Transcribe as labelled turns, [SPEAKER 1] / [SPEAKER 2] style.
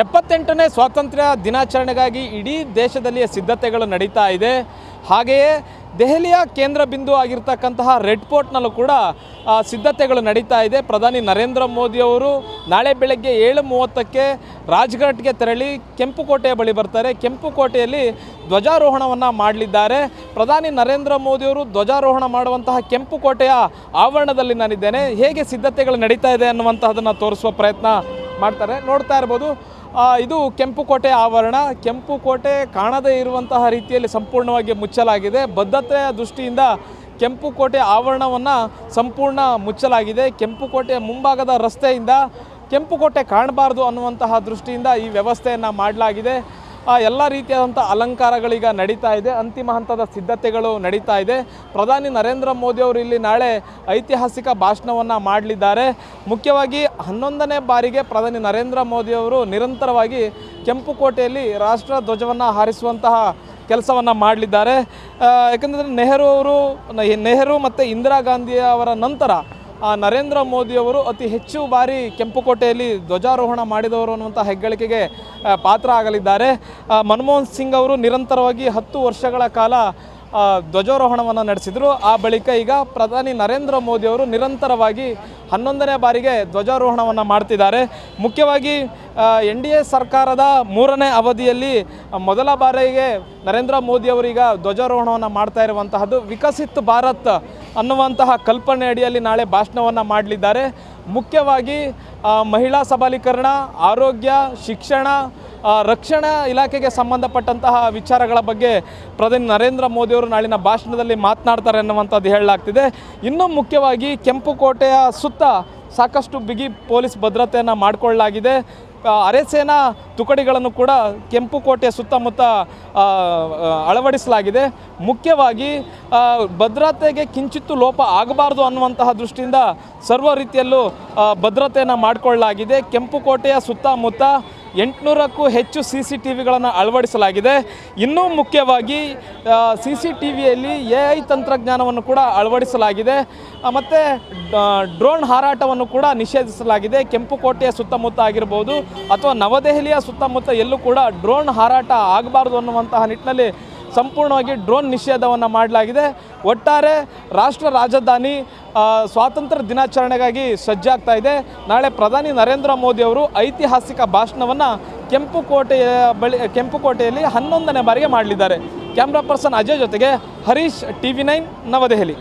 [SPEAKER 1] ಎಪ್ಪತ್ತೆಂಟನೇ ಸ್ವಾತಂತ್ರ್ಯ ದಿನಾಚರಣೆಗಾಗಿ ಇಡೀ ದೇಶದಲ್ಲಿಯ ಸಿದ್ಧತೆಗಳು ನಡೀತಾ ಇದೆ. ಹಾಗೆಯೇ ದೆಹಲಿಯ ಕೇಂದ್ರ ಬಿಂದು ಆಗಿರ್ತಕ್ಕಂತಹ ರೆಡ್ ಫೋರ್ಟ್ನಲ್ಲೂ ಕೂಡ ಸಿದ್ಧತೆಗಳು ನಡೀತಾ ಇದೆ. ಪ್ರಧಾನಿ ನರೇಂದ್ರ ಮೋದಿಯವರು ನಾಳೆ ಬೆಳಗ್ಗೆ ಏಳು ಮೂವತ್ತಕ್ಕೆ ರಾಜ್ಘಾಟ್ಗೆ ತೆರಳಿ ಕೆಂಪುಕೋಟೆಯ ಬಳಿ ಬರ್ತಾರೆ. ಕೆಂಪುಕೋಟೆಯಲ್ಲಿ ಧ್ವಜಾರೋಹಣವನ್ನು ಮಾಡಲಿದ್ದಾರೆ. ಪ್ರಧಾನಿ ನರೇಂದ್ರ ಮೋದಿಯವರು ಧ್ವಜಾರೋಹಣ ಮಾಡುವಂತಹ ಕೆಂಪುಕೋಟೆಯ ಆವರಣದಲ್ಲಿ ನಾನಿದ್ದೇನೆ. ಹೇಗೆ ಸಿದ್ಧತೆಗಳು ನಡೀತಾ ಇದೆ ಅನ್ನುವಂತಹದನ್ನು ತೋರಿಸುವ ಪ್ರಯತ್ನ ಮಾಡ್ತಾರೆ. ನೋಡ್ತಾ ಇರ್ಬೋದು. ಇದು ಕೆಂಪು ಕೋಟೆ ಆವರಣ. ಕೆಂಪು ಕೋಟೆ ಕಾಣದೇ ಇರುವಂತಹ ರೀತಿಯಲ್ಲಿ ಸಂಪೂರ್ಣವಾಗಿ ಮುಚ್ಚಲಾಗಿದೆ. ಬದ್ಧತೆಯ ದೃಷ್ಟಿಯಿಂದ ಕೆಂಪು ಕೋಟೆ ಆವರಣವನ್ನು ಸಂಪೂರ್ಣ ಮುಚ್ಚಲಾಗಿದೆ. ಕೆಂಪು ಕೋಟೆಯ ಮುಂಭಾಗದ ರಸ್ತೆಯಿಂದ ಕೆಂಪು ಕೋಟೆ ಕಾಣಬಾರ್ದು ಅನ್ನುವಂತಹ ದೃಷ್ಟಿಯಿಂದ ಈ ವ್ಯವಸ್ಥೆಯನ್ನು ಮಾಡಲಾಗಿದೆ. ಆ ಎಲ್ಲ ರೀತಿಯಾದಂಥ ಅಲಂಕಾರಗಳೀಗ ನಡೀತಾ ಇದೆ. ಅಂತಿಮ ಹಂತದ ಸಿದ್ಧತೆಗಳು ನಡೀತಾ ಇದೆ. ಪ್ರಧಾನಿ ನರೇಂದ್ರ ಮೋದಿ ಅವರು ಇಲ್ಲಿ ನಾಳೆ ಐತಿಹಾಸಿಕ ಭಾಷಣವನ್ನು ಮಾಡಲಿದ್ದಾರೆ. ಮುಖ್ಯವಾಗಿ ಹನ್ನೊಂದನೇ ಬಾರಿಗೆ ಪ್ರಧಾನಿ ನರೇಂದ್ರ ಮೋದಿ ಅವರು ನಿರಂತರವಾಗಿ ಕೆಂಪುಕೋಟೆಯಲ್ಲಿ ರಾಷ್ಟ್ರ ಧ್ವಜವನ್ನು ಹಾರಿಸುವಂತಹ ಕೆಲಸವನ್ನು ಮಾಡಲಿದ್ದಾರೆ. ಯಾಕಂದರೆ ನೆಹರು ಅವರು ನೆಹರು ಮತ್ತು ಇಂದಿರಾ ಗಾಂಧಿ ಅವರ ನಂತರ ನರೇಂದ್ರ ಮೋದಿಯವರು ಅತಿ ಹೆಚ್ಚು ಬಾರಿ ಕೆಂಪುಕೋಟೆಯಲ್ಲಿ ಧ್ವಜಾರೋಹಣ ಮಾಡಿದವರು ಅನ್ನುವಂಥ ಹೆಗ್ಗಳಿಕೆಗೆ ಪಾತ್ರ ಆಗಲಿದ್ದಾರೆ. ಮನಮೋಹನ್ ಸಿಂಗ್ ಅವರು ನಿರಂತರವಾಗಿ ಹತ್ತು ವರ್ಷಗಳ ಕಾಲ ಧ್ವಜಾರೋಹಣವನ್ನು ನಡೆಸಿದರು. ಆ ಬಳಿಕ ಈಗ ಪ್ರಧಾನಿ ನರೇಂದ್ರ ಮೋದಿಯವರು ನಿರಂತರವಾಗಿ ಹನ್ನೊಂದನೇ ಬಾರಿಗೆ ಧ್ವಜಾರೋಹಣವನ್ನು ಮಾಡ್ತಿದ್ದಾರೆ. ಮುಖ್ಯವಾಗಿ ಎನ್ ಡಿ ಎ ಸರ್ಕಾರದ ಮೂರನೇ ಅವಧಿಯಲ್ಲಿ ಮೊದಲ ಬಾರಿಗೆ ನರೇಂದ್ರ ಮೋದಿಯವರೀಗ ಧ್ವಜಾರೋಹಣವನ್ನು ಮಾಡ್ತಾ ಇರುವಂತಹದ್ದು ವಿಕಸಿತ್ ಭಾರತ್ ಅನ್ನುವಂತಹ ಕಲ್ಪನೆ ಅಡಿಯಲ್ಲಿ ನಾಳೆ ಭಾಷಣವನ್ನು ಮಾಡಲಿದ್ದಾರೆ. ಮುಖ್ಯವಾಗಿ ಮಹಿಳಾ ಸಬಲೀಕರಣ, ಆರೋಗ್ಯ, ಶಿಕ್ಷಣ ರಕ್ಷಣಾ ಇಲಾಖೆಗೆ ಸಂಬಂಧಪಟ್ಟಂತಹ ವಿಚಾರಗಳ ಬಗ್ಗೆ ಪ್ರಧಾನಿ ನರೇಂದ್ರ ಮೋದಿಯವರು ನಾಳಿನ ಭಾಷಣದಲ್ಲಿ ಮಾತನಾಡ್ತಾರೆ ಅನ್ನುವಂಥದ್ದು ಹೇಳಲಾಗ್ತಿದೆ. ಇನ್ನೂ ಮುಖ್ಯವಾಗಿ ಕೆಂಪುಕೋಟೆಯ ಸುತ್ತ ಸಾಕಷ್ಟು ಬಿಗಿ ಪೊಲೀಸ್ ಭದ್ರತೆಯನ್ನು ಮಾಡಿಕೊಳ್ಳಲಾಗಿದೆ. ಅರೆಸೇನಾ ತುಕಡಿಗಳನ್ನು ಕೂಡ ಕೆಂಪುಕೋಟೆಯ ಸುತ್ತಮುತ್ತ ಅಳವಡಿಸಲಾಗಿದೆ. ಮುಖ್ಯವಾಗಿ ಭದ್ರತೆಗೆ ಕಿಂಚಿತ್ತು ಲೋಪ ಆಗಬಾರ್ದು ಅನ್ನುವಂತಹ ದೃಷ್ಟಿಯಿಂದ ಸರ್ವ ರೀತಿಯಲ್ಲೂ ಭದ್ರತೆಯನ್ನು ಮಾಡಿಕೊಳ್ಳಲಾಗಿದೆ. ಕೆಂಪುಕೋಟೆಯ ಸುತ್ತಮುತ್ತ ಎಂಟುನೂರಕ್ಕೂ ಹೆಚ್ಚು ಸಿ ಸಿ ಟಿ ವಿಗಳನ್ನು ಅಳವಡಿಸಲಾಗಿದೆ. ಇನ್ನೂ ಮುಖ್ಯವಾಗಿ ಸಿ ಸಿ ಟಿ ವಿಯಲ್ಲಿ ಎ ಐ ತಂತ್ರಜ್ಞಾನವನ್ನು ಕೂಡ ಅಳವಡಿಸಲಾಗಿದೆ. ಮತ್ತು ಡ್ರೋನ್ ಹಾರಾಟವನ್ನು ಕೂಡ ನಿಷೇಧಿಸಲಾಗಿದೆ. ಕೆಂಪುಕೋಟೆಯ ಸುತ್ತಮುತ್ತ ಆಗಿರ್ಬೋದು ಅಥವಾ ನವದೆಹಲಿಯ ಸುತ್ತಮುತ್ತ ಎಲ್ಲೂ ಕೂಡ ಡ್ರೋನ್ ಹಾರಾಟ ಆಗಬಾರ್ದು ಅನ್ನುವಂತಹ ನಿಟ್ಟಿನಲ್ಲಿ ಸಂಪೂರ್ಣವಾಗಿ ಡ್ರೋನ್ ನಿಷೇಧವನ್ನು ಮಾಡಲಾಗಿದೆ. ಒಟ್ಟಾರೆ ರಾಷ್ಟ್ರ ರಾಜಧಾನಿ ಸ್ವಾತಂತ್ರ್ಯ ದಿನಾಚರಣೆಗಾಗಿ ಸಜ್ಜಾಗ್ತಾ ಇದೆ. ನಾಳೆ ಪ್ರಧಾನಿ ನರೇಂದ್ರ ಮೋದಿ ಅವರು ಐತಿಹಾಸಿಕ ಭಾಷಣವನ್ನು ಕೆಂಪುಕೋಟೆಯ ಬಳಿ ಕೆಂಪುಕೋಟೆಯಲ್ಲಿ ಹನ್ನೊಂದನೇ ಬಾರಿಗೆ ಮಾಡಲಿದ್ದಾರೆ. ಕ್ಯಾಮ್ರಾ ಪರ್ಸನ್ ಅಜಯ್ ಜೊತೆಗೆ Harish T V nine, New Delhi.